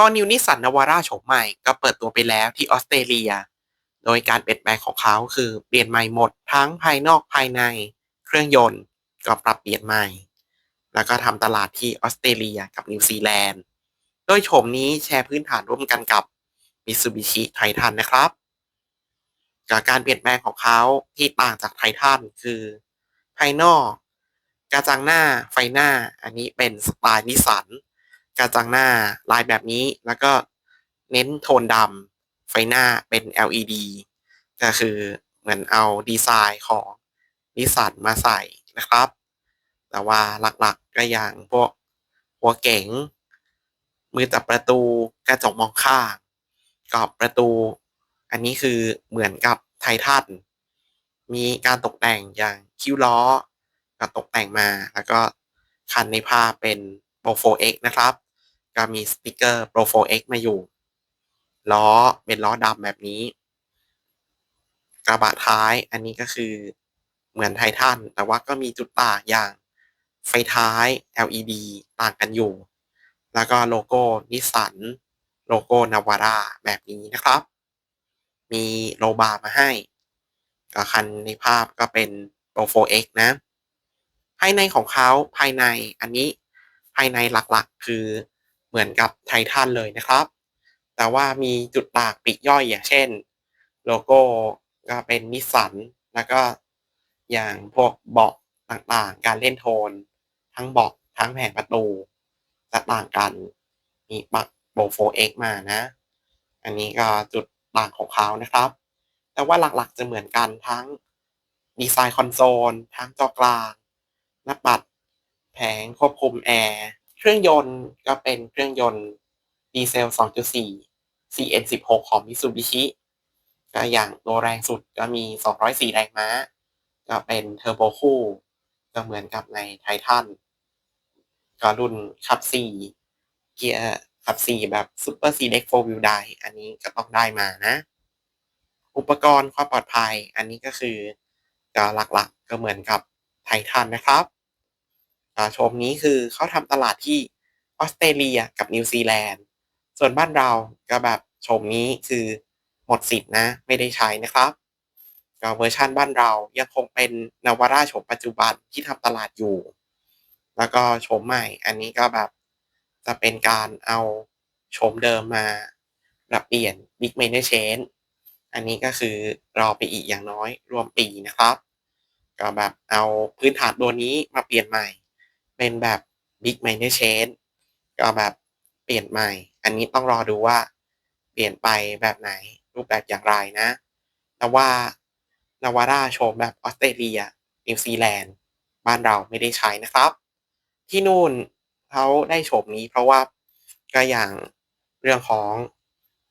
All New Nissan Navara โฉมใหม่ก็เปิดตัวไปแล้วที่ออสเตรเลีย โดยการเปลี่ยนแปลงของเขาคือเปลี่ยนใหม่หมดทั้งภายนอกภายใน เครื่องยนต์ก็ปรับเปลี่ยนใหม่ แล้วก็ทำตลาดที่ออสเตรเลียกับนิวซีแลนด์ โดยโฉมนี้แชร์พื้นฐานร่วมกันกับ Mitsubishi Titan นะครับกับการเปลี่ยนแปลงของเขาที่ต่างจากไททันคือ ภายนอก กระจังหน้าไฟหน้า อันนี้เป็นสไตล์นิสัน ระจังหน้าลายแบบนี้ แล้วก็เน้นโทนดำไฟหน้าเป็น LED ก็คือเหมือนเอาดีไซน์ของนิสสันมาใส่นะครับ แต่ว่าหลักๆก็อย่างพวกหัวเก๋ง มือจับประตูกระจกมองข้างกรอบประตู อันนี้คือเหมือนกับไททันมีการตกแต่งอย่างคิ้วล้อก็ตกแต่งมา แล้วก็คันในภาพเป็น Pro 4X นะครับ ก็มีสติกเกอร์ Pro 4X มาอยู่ ล้อเป็นล้อดำแบบนี้ กระบะท้ายอันนี้ก็คือเหมือนไททันแต่ว่าก็มีจุดต่างอย่างไฟท้าย LED ต่างกันอยู่ แล้วก็โลโก้นิสสันโลโก้นาวาร่าแบบนี้นะครับ มีโลบาร์มาให้ก็คันในภาพก็เป็น Pro 4X นะ ภายในของเขาภายในอันนี้ภายในหลักๆ คือ เหมือนกับไททันเลยนะครับ แต่ว่ามีจุดต่างปีกย่อยอย่างเช่น โลโก้ก็เป็นนิสสันแล้วก็อย่างพวกเบาะต่างๆ การเล่นโทน ทั้งเบาะทั้งแผงประตูจะต่างกัน มีปักโบ 4X มานะ อันนี้ก็จุดต่างของเขานะครับ แต่ว่าหลักๆจะเหมือนกันทั้งดีไซน์คอนโซล ทั้งจอกลางหน้าปัด แผงควบคุมแอร์ เครื่องยนต์ก็เป็นเครื่องยนต์ดีเซล 2.4 CN16 ของ Mitsubishi ก็อย่างตัวแรงสุดก็มี 204 แรงม้า ก็เป็นเทอร์โบคู่ ก็เหมือนกับในไททันก็รุ่นขับ 4 เกียร์ขับ 4 แบบ Super Select 4 Wheel Drive อันนี้ก็ต้องได้มานะ อุปกรณ์ความปลอดภัย อันนี้ก็คือก็หลักๆก็เหมือนกับไททันนะครับ ชมนี้คือเขาทำตลาดที่ออสเตรเลียกับนิวซีแลนด์ ส่วนบ้านเราก็แบบชมนี้คือหมดสิทธินะไม่ได้ใช้นะครับก็เวอร์ชันบ้านเรายังคงเป็นนาวาร่าชมปัจจุบันที่ทำตลาดอยู่ แล้วก็ชมใหม่ อันนี้ก็แบบจะเป็นการเอาชมเดิมมาปรับเปลี่ยน Big m a n e r Change อันนี้ก็คือรอไปอีกอย่างน้อยรวมปีนะครับ ก็แบบเอาพื้นฐานตัวนี้มาเปลี่ยนใหม่ เป็นแบบ Big m a n e r Change ก็แบบเปลี่ยนใหม่ อันนี้ต้องรอดูว่าเปลี่ยนไปแบบไหนรูปแบบอย่างไรนะ แต่ว่านาวาร่าโชมแบบออสเตรเลียนิวซีแลนด์บ้านเราไม่ได้ใช้นะครับ ที่นู่นเขาได้โฉมนี้เพราะว่าก็อย่างเรื่องของ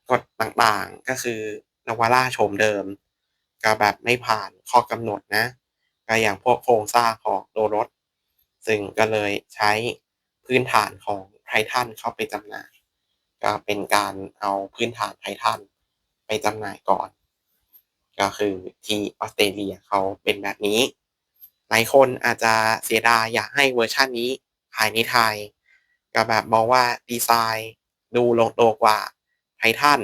กฎต่างๆ ก็คือนาวาร่าโฉมเดิม ก็แบบไม่ผ่านข้อกำหนดนะ ก็อย่างพวกโครงสร้างของตัวรถ ซึ่งก็เลยใช้พื้นฐานของไททันเข้าไปจำหน่าย ก็เป็นการเอาพื้นฐานไททันไปจำหน่ายก่อน ก็คือที่ออสเตรเลียเขาเป็นแบบนี้ หลายคนอาจจะเสียดายอยากให้เวอร์ชันนี้ขายในไทย ก็แบบมองว่าดีไซน์ดูลงตัวกว่าไททัน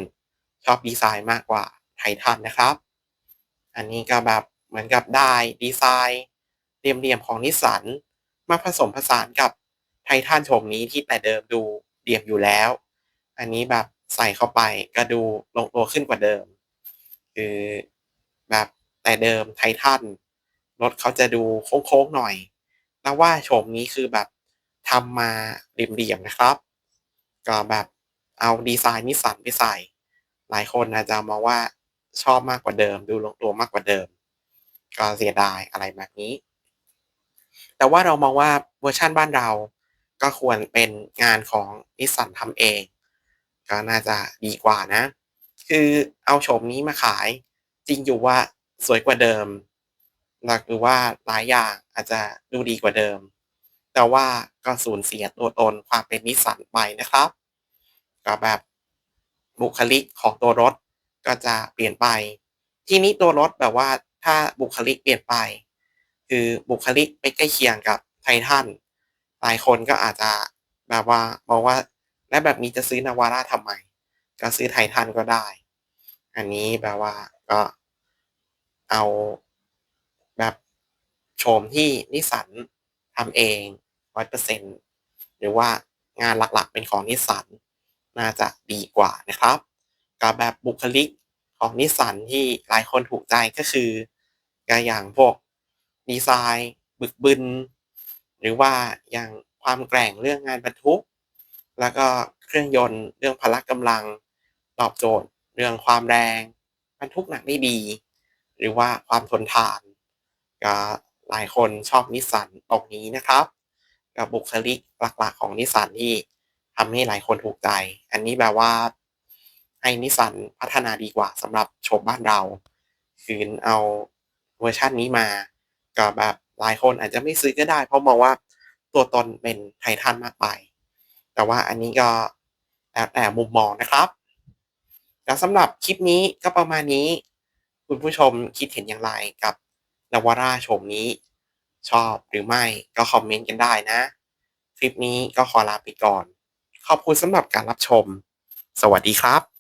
ชอบดีไซน์มากกว่าไททันนะครับ อันนี้ก็แบบเหมือนกับได้ดีไซน์เรียมๆของนิสสัน มาผสมผสานกับไททันโฉมนี้ที่แต่เดิมดูเรียมอยู่แล้ว อันนี้แบบใส่เข้าไปก็ดูลงตัวขึ้นกว่าเดิม คือแบบแต่เดิมไททันรถเขาจะดูโค้งๆหน่อย แต่ว่าโฉมนี้คือแบบทำมาเรียมๆนะครับ ก็แบบเอาดีไซน์นิสสันไปใส่ หลายคนอาจจะมองว่าชอบมากกว่าเดิม ดูลงตัวมากกว่าเดิม ก็เสียดายอะไรแบบนี้ แต่ว่าเรามองว่าเวอร์ชันบ้านเราก็ควรเป็นงานของนิสสันทำเอง ก็น่าจะดีกว่านะ คือเอาโฉมนี้มาขาย จริงอยู่ว่าสวยกว่าเดิมหรือว่าหลายอย่างอาจจะดูดีกว่าเดิม แต่ว่าก็สูญเสียตัวตนความเป็นนิสสันไปนะครับ ก็แบบบุคลิกของตัวรถก็จะเปลี่ยนไป ทีนี้ตัวรถแบบว่าถ้าบุคลิกเปลี่ยนไป คือบุคลิกไปใกล้เคียงกับไททันหลายคนก็อาจจะแบบว่ามองว่าและแบบนี้จะซื้อนาวาร่าทำไม ก็ซื้อไททันก็ได้ อันนี้แปลว่าก็เอาแบบโฉมที่นิสสันทำเองร้อยเปอร์เซ็นหรือว่างานหลักๆเป็นของนิสสันน่าจะดีกว่านะครับกับแบบบุคลิกของนิสสันที่หลายคนถูกใจก็คือก็อย่างพวก ดีไซน์ บึกบึน หรือว่าอย่างความแกร่งเรื่องงานบรรทุก แล้วก็เครื่องยนต์เรื่องพละกำลังตอบโจทย์ เรื่องความแรงบรรทุกหนักได้ดี หรือว่าความทนทานก็หลายคนชอบนิสสันตรงนี้นะครับกับบุคลิกหลักๆ ของนิสสันที่ทำให้หลายคนถูกใจ อันนี้แบบว่า ให้นิสสันพัฒนาดีกว่าสำหรับโฉมบ้านเรา คืนเอาเวอร์ชันนี้มา ก็แบบหลายคนอาจจะไม่ซื้อก็ได้ เพราะมองว่าตัวตนเป็นไททันมากไป แต่ว่าอันนี้ก็แล้วแต่มุมมองนะครับแล้วสำหรับคลิปนี้ก็ประมาณนี้ คุณผู้ชมคิดเห็นอย่างไรกับนาวาร่าโฉมนี้ ชอบหรือไม่ก็คอมเมนต์กันได้นะ คลิปนี้ก็ขอลาไปก่อน ขอบคุณสำหรับการรับชม สวัสดีครับ